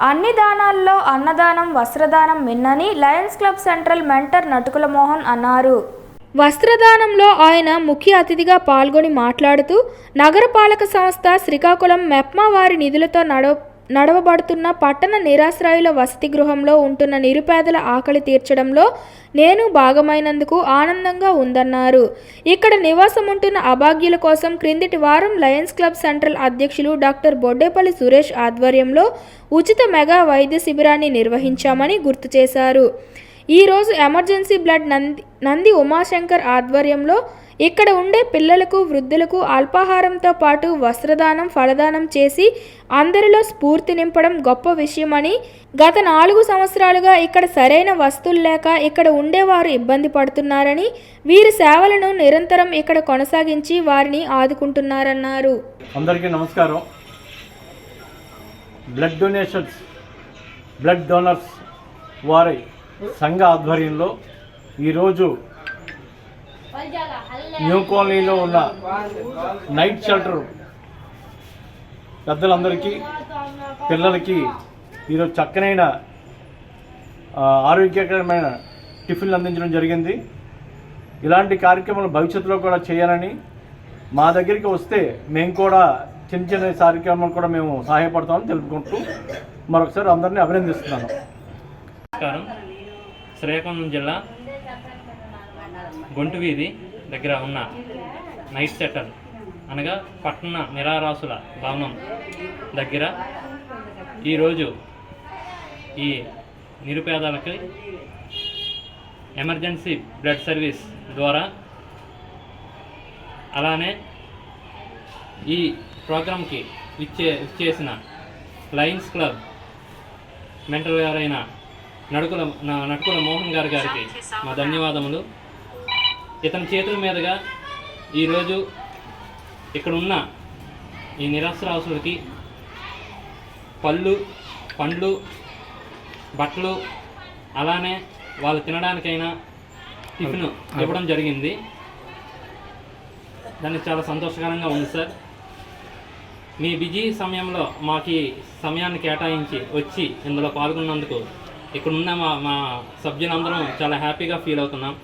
అన్ని దానాల్లో అన్నదానం వస్త్రదానం మిన్నని Lions Club central mentor Natukula Mohan అన్నారు. వస్త్రదానంలో ఆయన ముఖ్య అతిథిగా పాల్గొని మాట్లాడుతూ నగరపాలక సంస్థ శ్రీకాకుళం మెప్మా వారి నిధులతో నడవ నడవబడుతున్న పట్టణ నిరాశ్రయుల వసతి గృహంలో ఉంటున్న నిరుపేదల ఆకలి తీర్చడంలో నేను భాగమైనందుకు ఆనందంగా ఉందన్నారు. ఇక్కడ నివాసం ఉంటున్న అభాగ్యుల కోసం క్రిందిటి వారం లయన్స్ క్లబ్ సెంట్రల్ అధ్యక్షులు డాక్టర్ బొడ్డేపల్లి సురేష్ ఆధ్వర్యంలో ఉచిత మెగా వైద్య శిబిరాన్ని నిర్వహించామని గుర్తు చేశారు. ఈరోజు ఎమర్జెన్సీ బ్లడ్ నంది నంది ఉమాశంకర్ ఆధ్వర్యంలో ఇక్కడ ఉండే పిల్లలకు వృద్ధులకు అల్పాహారంతో పాటు వస్త్రదానం ఫలదానం చేసి అందరిలో స్ఫూర్తి నింపడం గొప్ప విషయమని గత నాలుగు సంవత్సరాలుగా ఇక్కడ సరైన వస్తువులు లేక ఇక్కడ ఉండేవారు ఇబ్బంది పడుతున్నారని వీరి సేవలను నిరంతరం ఇక్కడ కొనసాగించి వారిని ఆదుకుంటున్నారన్నారు. అందరికీ నమస్కారం. బ్లడ్ డొనేషన్స్ బ్లడ్ డోనర్స్ వారి సంఘ ఆధ్వర్యంలో ఈరోజు న్యూ కాలనీలో ఉన్న నైట్ షెల్టర్ పెద్దలందరికీ పిల్లలకి ఈరోజు చక్కనైన ఆరోగ్యకరమైన టిఫిన్లు అందించడం జరిగింది. ఇలాంటి కార్యక్రమాలు భవిష్యత్తులో కూడా చేయాలని మా దగ్గరికి వస్తే మేము కూడా చిన్న చిన్న కార్యక్రమాలు కూడా మేము సహాయపడతామని తెలుపుకుంటూ మరొకసారి అందరినీ అభినందిస్తున్నాను. నమస్కారం. శ్రీకాకుళం జిల్లా గొంటు వీధి దగ్గర ఉన్న నైట్ సెటర్ అనగా పట్టణ నిరారాసుల భవనం దగ్గర ఈరోజు ఈ నిరుపేదలకి ఎమర్జెన్సీ బ్లడ్ సర్వీస్ ద్వారా అలానే ఈ ప్రోగ్రాంకి ఇచ్చే ఇచ్చేసిన లయన్స్ క్లబ్ మెంటల్ గారైన నడుకుల నా- నటుకుల మోహన్ గారి గారికి మా ధన్యవాదములు. ఇతని చేతుల మీదుగా ఈరోజు ఇక్కడ ఉన్న ఈ నిరాశ్రాసులకి పళ్ళు పండ్లు బట్టలు అలానే వాళ్ళు తినడానికైనా టిఫిన్ ఇవ్వడం జరిగింది. దానికి చాలా సంతోషకరంగా ఉంది సార్. మీ బిజీ సమయంలో మాకు సమయాన్ని కేటాయించి వచ్చి ఇందులో పాల్గొన్నందుకు ఇక్కడ ఉన్న మా మా సభ్యులందరం చాలా హ్యాపీగా ఫీల్ అవుతున్నాం.